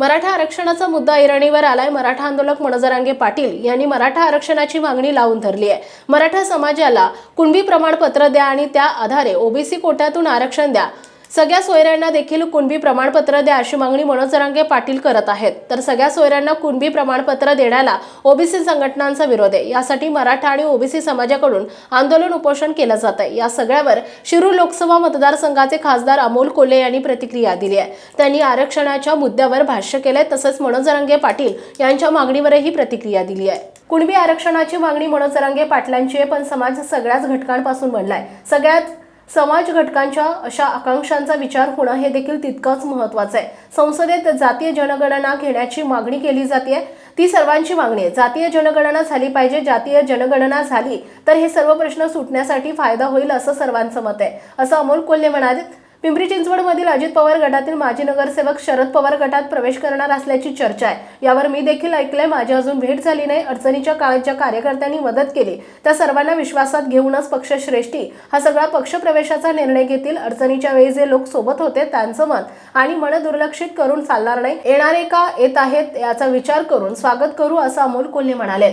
मराठा आरक्षणाचा मुद्दा ऐरणीवर आलाय. मराठा आंदोलक मनजरांगे पाटील यांनी मराठा आरक्षणाची मागणी लावून धरली आहे. मराठा समाजाला कुणबी प्रमाणपत्र द्या आणि त्या आधारे ओबीसी कोट्यातून आरक्षण द्या. सगळ्या सोयऱ्यांना देखील कुणबी प्रमाणपत्र द्या अशी मागणी मनोज जरांगे पाटील करत आहेत. तर सगळ्या सोयऱ्यांना कुणबी प्रमाणपत्र देण्याला ओबीसी संघटनांचा विरोध आहे. यासाठी मराठा आणि ओबीसी समाजाकडून आंदोलन उपोषण केलं जात आहे या सगळ्यावर शिरूर लोकसभा मतदारसंघाचे खासदार अमोल कोल्हे यांनी प्रतिक्रिया दिली आहे. त्यांनी आरक्षणाच्या मुद्द्यावर भाष्य केलंय. तसंच मनोज जरांगे पाटील यांच्या मागणीवरही प्रतिक्रिया दिली आहे. कुणबी आरक्षणाची मागणी मनोज जरांगे पाटलांची आहे पण समाज सगळ्याच घटकांपासून बनलाय. सगळ्यात समाज घटकांच्या अशा आकांक्षांचा विचार होणं हे देखील तितकंच महत्वाचं आहे. संसदेत जातीय जनगणना घेण्याची मागणी केली जाते ती सर्वांची मागणी आहे. जातीय जनगणना झाली पाहिजे जातीय जनगणना झाली तर हे सर्व प्रश्न सुटण्यासाठी फायदा होईल असं सर्वांचं मत आहे. असं अमोल कोल्हे म्हणाले पिंपरी चिंचवडमधील अजित पवार गटातील माजी नगरसेवक शरद पवार गटात प्रवेश करणार असल्याची चर्चा आहे. यावर मी देखील ऐकलंय माझी अजून भेट झाली नाही. अडचणीच्या काळात ज्या कार्यकर्त्यांनी मदत केली. त्या सर्वांना विश्वासात घेऊनच पक्षश्रेष्ठी हा सगळा पक्षप्रवेशाचा निर्णय घेतील. अडचणीच्या वेळी जे लोक सोबत होते त्यांचं मत आणि मन दुर्लक्षित करून चालणार नाही. येणारे का येत आहेत याचा विचार करून स्वागत करू असं अमोल कोल्हे म्हणाले.